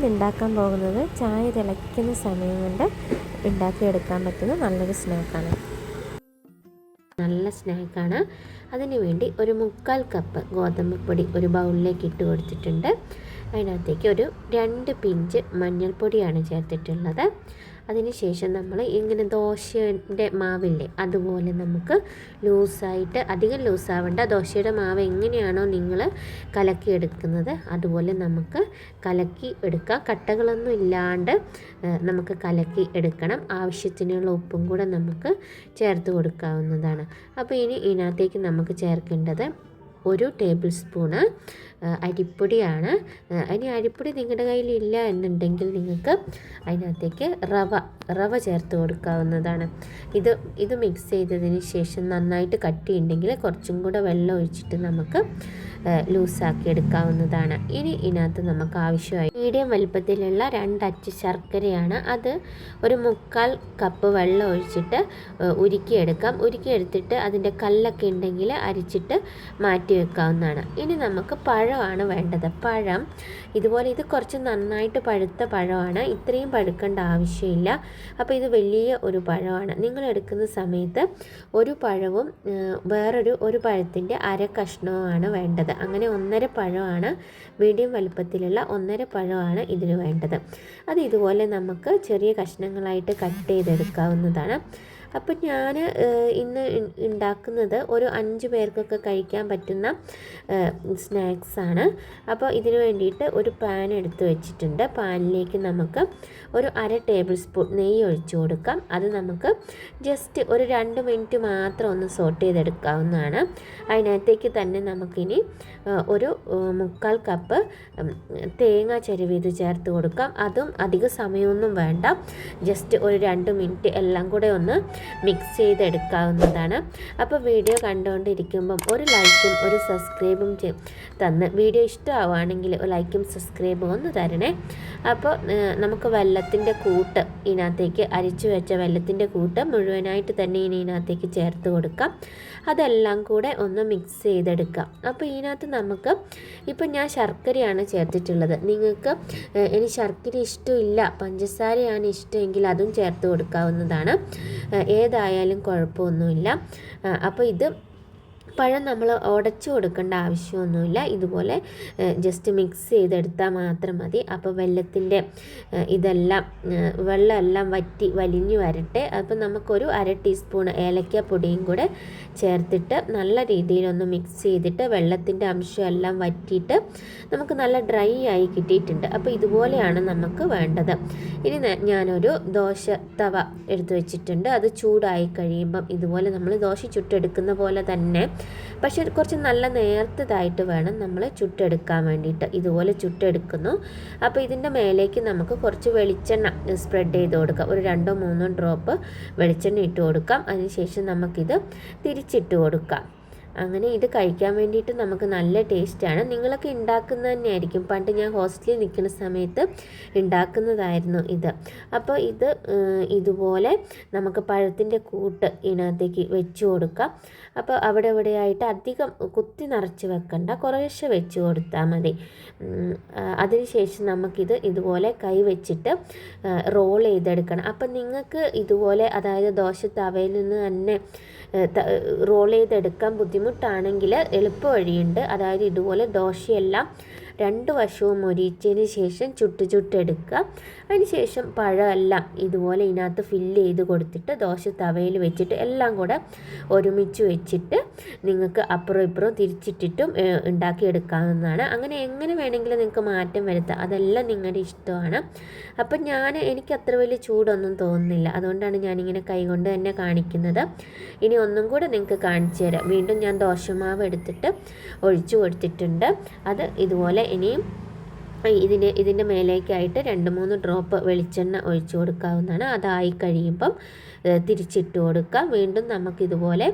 ഇന്ന് ഉണ്ടാക്കാൻ പോകുന്നത് ചായ തിളയ്ക്കുന്ന സമയം കൊണ്ട് ഉണ്ടാക്കിയെടുക്കാൻ പറ്റുന്ന നല്ലൊരു സ്നാക്കാണ്. നല്ല സ്നാക്കാണ്. അതിനു വേണ്ടി ഒരു മുക്കാൽ കപ്പ് ഗോതമ്പ് പൊടി ഒരു ബൗളിലേക്ക് ഇട്ട് കൊടുത്തിട്ടുണ്ട്. അതിനകത്തേക്ക് ഒരു രണ്ട് പിഞ്ച് മഞ്ഞൾപ്പൊടിയാണ് ചേർത്തിട്ടുള്ളത്. അതിനുശേഷം നമ്മൾ ഇങ്ങനെ ദോശയുടെ മാവില്ലേ അതുപോലെ നമുക്ക് ലൂസായിട്ട് അധികം ലൂസാവേണ്ട ദോശയുടെ മാവ് എങ്ങനെയാണോ നിങ്ങൾ കലക്കിയെടുക്കുന്നത് അതുപോലെ നമുക്ക് കലക്കി എടുക്കാം. കട്ടകളൊന്നും ഇല്ലാണ്ട് നമുക്ക് കലക്കി എടുക്കണം. ആവശ്യത്തിനുള്ള ഉപ്പും കൂടെ നമുക്ക് ചേർത്ത് കൊടുക്കാവുന്നതാണ്. അപ്പോൾ ഇനി ഇതിനകത്തേക്ക് നമുക്ക് ചേർക്കേണ്ടത് ഒരു ടേബിൾ സ്പൂണ് അരിപ്പൊടിയാണ്. ഇനി അരിപ്പൊടി നിങ്ങളുടെ കയ്യിലില്ല എന്നുണ്ടെങ്കിൽ നിങ്ങൾക്ക് അതിനകത്തേക്ക് റവ റവ ചേർത്ത് കൊടുക്കാവുന്നതാണ്. ഇത് ഇത് മിക്സ് ചെയ്തതിന് ശേഷം നന്നായിട്ട് കട്ടിയുണ്ടെങ്കിൽ കുറച്ചും കൂടെ വെള്ളം ഒഴിച്ചിട്ട് നമുക്ക് ലൂസാക്കി എടുക്കാവുന്നതാണ്. ഇനി ഇതിനകത്ത് നമുക്ക് ആവശ്യമായി മീഡിയം വലുപ്പത്തിലുള്ള രണ്ടച്ച് ശർക്കരയാണ് അത് ഒരു മുക്കാൽ കപ്പ് വെള്ളം ഒഴിച്ചിട്ട് ഉരുക്കിയെടുക്കാം. ഉരുക്കിയെടുത്തിട്ട് അതിന്റെ കല്ലൊക്കെ ഉണ്ടെങ്കിൽ അരിച്ചിട്ട് മാറ്റി വെക്കാവുന്നതാണ്. ഇനി നമുക്ക് പഴമാണ് വേണ്ടത്. പഴം ഇതുപോലെ ഇത് കുറച്ച് നന്നായിട്ട് പഴുത്ത പഴമാണ്. ഇത്രയും പഴുക്കേണ്ട ആവശ്യമില്ല. അപ്പോൾ ഇത് വലിയ ഒരു പഴമാണ്. നിങ്ങൾ എടുക്കുന്ന സമയത്ത് ഒരു പഴവും വേറൊരു ഒരു പഴത്തിന്റെ അര കഷ്ണവുമാണ് വേണ്ടത്. അങ്ങനെ ഒന്നര പഴമാണ് മീഡിയം വലുപ്പത്തിലുള്ള ഒന്നര പഴമാണ് ഇതിന് വേണ്ടത്. അത് ഇതുപോലെ നമുക്ക് ചെറിയ കഷ്ണങ്ങളായിട്ട് കട്ട് ചെയ്തെടുക്കാവുന്നതാണ്. അപ്പം ഞാൻ ഇന്ന് ഉണ്ടാക്കുന്നത് ഒരു അഞ്ച് പേർക്കൊക്കെ കഴിക്കാൻ പറ്റുന്ന സ്നാക്സാണ് അപ്പോൾ ഇതിന് വേണ്ടിയിട്ട് ഒരു പാൻ എടുത്ത് വെച്ചിട്ടുണ്ട്. പാനിലേക്ക് നമുക്ക് ഒരു അര ടേബിൾ സ്പൂൺ നെയ്യ് ഒഴിച്ചു കൊടുക്കാം. അത് നമുക്ക് ജസ്റ്റ് ഒരു രണ്ട് മിനിറ്റ് മാത്രം ഒന്ന് സോട്ട് ചെയ്തെടുക്കാവുന്നതാണ്. അതിനകത്തേക്ക് തന്നെ നമുക്കിനി ഒരു മുക്കാൽ കപ്പ് തേങ്ങ ചെരുവിത് ചേർത്ത് കൊടുക്കാം. അതും അധിക സമയമൊന്നും വേണ്ട. ജസ്റ്റ് ഒരു രണ്ട് മിനിറ്റ് എല്ലാം കൂടെ ഒന്ന് മിക്സ് ചെയ്തെടുക്കാവുന്നതാണ്. അപ്പോൾ വീഡിയോ കണ്ടുകൊണ്ടിരിക്കുമ്പം ഒരു ലൈക്കും ഒരു സബ്സ്ക്രൈബും തന്ന് വീഡിയോ ഇഷ്ടമാവുകയാണെങ്കിൽ ലൈക്കും സബ്സ്ക്രൈബും ഒന്ന് തരണേ. അപ്പോൾ നമുക്ക് വെള്ളത്തിന്റെ കൂട്ട് ഇതിനകത്തേക്ക് അരിച്ചു വെച്ച വെള്ളത്തിന്റെ കൂട്ട് മുഴുവനായിട്ട് തന്നെ ഇനി ഇതിനകത്തേക്ക് ചേർത്ത് കൊടുക്കാം. അതെല്ലാം കൂടെ ഒന്ന് മിക്സ് ചെയ്തെടുക്കാം. അപ്പോൾ ഇതിനകത്ത് നമുക്ക് ഇപ്പം ഞാൻ ശർക്കരയാണ് ചേർത്തിട്ടുള്ളത്. നിങ്ങൾക്ക് ഇനി ശർക്കര ഇഷ്ടമില്ല പഞ്ചസാരയാണ് ഇഷ്ടമെങ്കിൽ അതും ചേർത്ത് കൊടുക്കാവുന്നതാണ്. ഏതായാലും കുഴപ്പമൊന്നുമില്ല. അപ്പോൾ ഇത് പഴം നമ്മൾ ഉടച്ചു കൊടുക്കേണ്ട ആവശ്യമൊന്നുമില്ല. ഇതുപോലെ ജസ്റ്റ് മിക്സ് ചെയ്തെടുത്താൽ മാത്രം മതി. അപ്പോൾ വെള്ളത്തിന്റെ ഇതെല്ലാം വെള്ളമെല്ലാം വറ്റി വലിഞ്ഞു വരട്ടെ. അപ്പോൾ നമുക്കൊരു അര ടീസ്പൂൺ ഏലക്കാപ്പൊടിയും കൂടെ ചേർത്തിട്ട് നല്ല രീതിയിലൊന്ന് മിക്സ് ചെയ്തിട്ട് വെള്ളത്തിന്റെ അംശമെല്ലാം വറ്റിയിട്ട് നമുക്ക് നല്ല ഡ്രൈ ആയി കിട്ടിയിട്ടുണ്ട്. അപ്പോൾ ഇതുപോലെയാണ് നമുക്ക് വേണ്ടത്. ഇനി ഞാനൊരു ദോശ തവ എടുത്തു വെച്ചിട്ടുണ്ട്. അത് ചൂടായി കഴിയുമ്പം ഇതുപോലെ നമ്മൾ ദോശ ചുട്ടെടുക്കുന്ന പോലെ തന്നെ പക്ഷേ കുറച്ച് നല്ല നേർത്തതായിട്ട് വേണം നമ്മൾ ചുട്ടെടുക്കാൻ വേണ്ടിയിട്ട്. ഇതുപോലെ ചുട്ടെടുക്കുന്നു. അപ്പോൾ ഇതിന്റെ മേലേക്ക് നമുക്ക് കുറച്ച് വെളിച്ചെണ്ണ സ്പ്രെഡ് ചെയ്ത് കൊടുക്കാം. ഒരു രണ്ടോ മൂന്നോ ഡ്രോപ്പ് വെളിച്ചെണ്ണ ഇട്ട് കൊടുക്കാം. അതിനുശേഷം നമുക്കിത് തിരിച്ചിട്ട് കൊടുക്കാം. അങ്ങനെ ഇത് കഴിക്കാൻ വേണ്ടിയിട്ട് നമുക്ക് നല്ല ടേസ്റ്റാണ് നിങ്ങളൊക്കെ ഉണ്ടാക്കുന്നത് തന്നെയായിരിക്കും. പണ്ട് ഞാൻ ഹോസ്റ്റലിൽ നിൽക്കുന്ന സമയത്ത് ഉണ്ടാക്കുന്നതായിരുന്നു ഇത്. അപ്പോൾ ഇത് ഇതുപോലെ നമുക്ക് പഴത്തിന്റെ കൂട്ട് ഇതിനകത്തേക്ക് വെച്ച് കൊടുക്കാം. അപ്പോൾ അവിടെ ഇവിടെയായിട്ട് അധികം കുത്തി നിറച്ച് വെക്കണ്ട. കുറേശ്ശെ വെച്ച് കൊടുത്താൽ മതി. അതിനുശേഷം നമുക്കിത് ഇതുപോലെ കൈ വെച്ചിട്ട് റോൾ ചെയ്തെടുക്കണം. അപ്പം നിങ്ങൾക്ക് ഇതുപോലെ അതായത് ദോശ തവയിൽ നിന്ന് തന്നെ റോൾ ചെയ്തെടുക്കാൻ ബുദ്ധിമുട്ടാണെങ്കിൽ എളുപ്പ വഴിയുണ്ട് അതായത് ഇതുപോലെ ദോശയെല്ലാം രണ്ട് വശവും മൊരിച്ചതിന് ശേഷം ചുട്ട് ചുട്ടെടുക്കുക അതിന് ശേഷം പഴമെല്ലാം ഇതുപോലെ ഇതിനകത്ത് ഫില്ല് ചെയ്ത് കൊടുത്തിട്ട് ദോശ തവയിൽ വെച്ചിട്ട് എല്ലാം കൂടെ ഒരുമിച്ച് വെച്ചിട്ട് നിങ്ങൾക്ക് അപ്പുറം ഇപ്പുറം തിരിച്ചിട്ടിട്ടും ഉണ്ടാക്കിയെടുക്കാവുന്നതാണ്. അങ്ങനെ എങ്ങനെ വേണമെങ്കിലും നിങ്ങൾക്ക് മാറ്റം വരുത്താം. അതെല്ലാം നിങ്ങളുടെ ഇഷ്ടമാണ്. അപ്പം ഞാൻ എനിക്ക് അത്ര വലിയ ചൂടൊന്നും തോന്നുന്നില്ല. അതുകൊണ്ടാണ് ഞാനിങ്ങനെ കൈകൊണ്ട് തന്നെ കാണിക്കുന്നത്. ഇനി ഒന്നും കൂടെ നിങ്ങൾക്ക് കാണിച്ചു തരാം. വീണ്ടും ഞാൻ ദോശമാവ് എടുത്തിട്ട് ഒഴിച്ചു കൊടുത്തിട്ടുണ്ട്. അത് ഇതുപോലെ ഇനിയും ഇതിന് ഇതിന്റെ മേലേക്കായിട്ട് രണ്ട് മൂന്ന് ഡ്രോപ്പ് വെളിച്ചെണ്ണ ഒഴിച്ചു കൊടുക്കാവുന്നതാണ്. അതായി കഴിയുമ്പം തിരിച്ചിട്ട് കൊടുക്കുക വീണ്ടും നമുക്കിതുപോലെ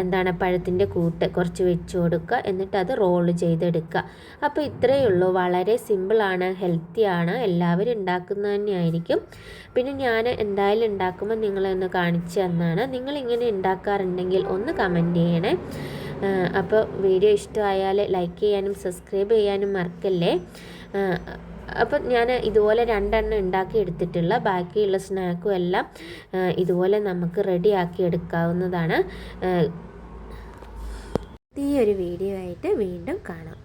എന്താണ് പഴത്തിന്റെ കൂട്ട് കുറച്ച് വെച്ച് കൊടുക്കുക. എന്നിട്ട് അത് റോൾ ചെയ്തെടുക്കുക. അപ്പോൾ ഇത്രയേ ഉള്ളൂ. വളരെ സിമ്പിളാണ് ഹെൽത്തിയാണ് എല്ലാവരും ഉണ്ടാക്കുന്നത് തന്നെയായിരിക്കും. പിന്നെ ഞാൻ എന്തായാലും ഉണ്ടാക്കുമ്പോൾ നിങ്ങളെ ഒന്ന് കാണിച്ചു തന്നാണ്. നിങ്ങളിങ്ങനെ ഉണ്ടാക്കാറുണ്ടെങ്കിൽ ഒന്ന് കമന്റ് ചെയ്യണേ. അപ്പോൾ വീഡിയോ ഇഷ്ടമായാൽ ലൈക്ക് ചെയ്യാനും സബ്സ്ക്രൈബ് ചെയ്യാനും മറക്കല്ലേ? അപ്പോൾ ഞാൻ ഇതുപോലെ രണ്ടെണ്ണം ഉണ്ടാക്കി എടുത്തിട്ടുള്ള ബാക്കിയുള്ള സ്നാക്കും എല്ലാം ഇതുപോലെ നമുക്ക് റെഡിയാക്കി എടുക്കാവുന്നതാണ്. ഈ ഒരു വീഡിയോ ആയിട്ട് വീണ്ടും കാണാം.